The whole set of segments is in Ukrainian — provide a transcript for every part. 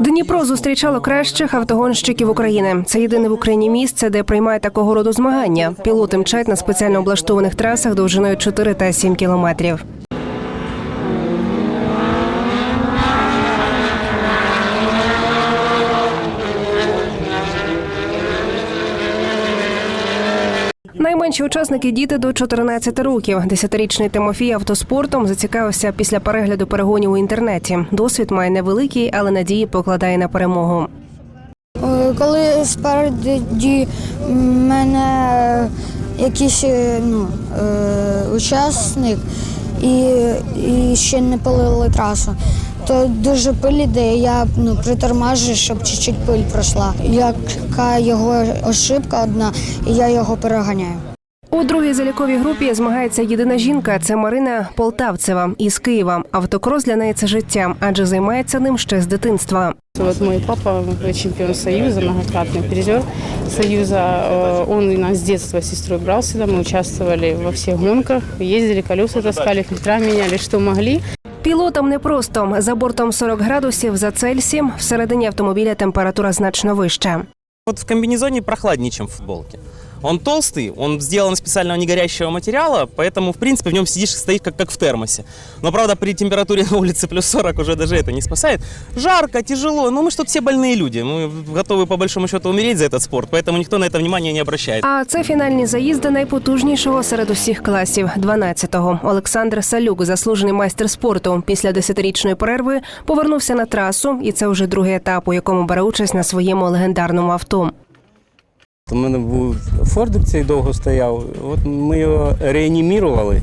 Дніпро зустрічало кращих автогонщиків України. Це єдине в Україні місце, де приймає такого роду змагання. Пілоти мчать на спеціально облаштованих трасах довжиною 4 та 7 кілометрів. Найменші учасники діти до 14 років. Десятирічний Тимофій автоспортом зацікавився після перегляду перегонів у інтернеті. Досвід має невеликий, але надії покладає на перемогу. Е, Коли спереді мене якийсь е, ну, е, учасник і, і ще не полили трасу, то дуже пиль іде, і я ну, притормажую, щоб чуть-чуть пиль пройшла. Яка його ошибка одна, і я його переганяю. У другій заліковій групі змагається єдина жінка. Це Марина Полтавцева із Києва. Автокрос для неї це життя, адже займається ним ще з дитинства. Вот мой папа чемпион Союза, многократный призер Союза. Э, Он и нас с детства с сестрой брал сюда. Мы участвовали во всех гонках, ездили, колеса таскали, фильтра меняли, что могли. Пілотам непросто. За бортом 40 градусів за Цельсієм. Всередині автомобіля температура значно вища. От в комбінезоні прохладніше, ніж в футболке. Он толстый, он сделан из специального негорящего материала, поэтому, в принципе, в нем сидишь, стоишь как, как в термосе. Но, правда, при температуре на улице плюс 40 уже даже это не спасает. Жарко, тяжело, ну мы что-то все больные люди. Мы готовы, по большому счету, умереть за этот спорт, поэтому никто на это внимания не обращает. А це фінальні заїзди найпотужнішого серед усіх класів 12-го. Олександр Салюк, заслужений майстер спорту, після десятирічної перерви повернувся на трасу, і це вже другий етап, у якому бере участь на своєму легендарному авто. У мене був фордик цей довго стояв. От ми його реанімірували.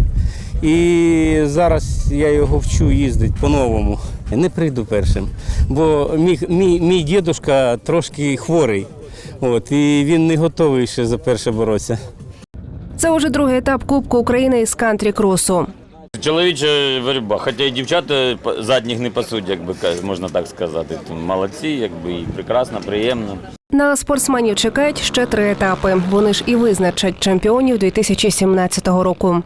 І зараз я його вчу їздити по-новому. Не прийду першим, бо мій, мій, мій дідусь трошки хворий. От, і він не готовий ще за перше боротися. Це уже другий етап Кубку України із кантрі кросу. Чоловіча боротьба, хоча і дівчата задніх не пасуть, як би можна так сказати. Молодці, якби і прекрасно, приємно. На спортсменів чекають ще три етапи. Вони ж і визначать чемпіонів 2017 року.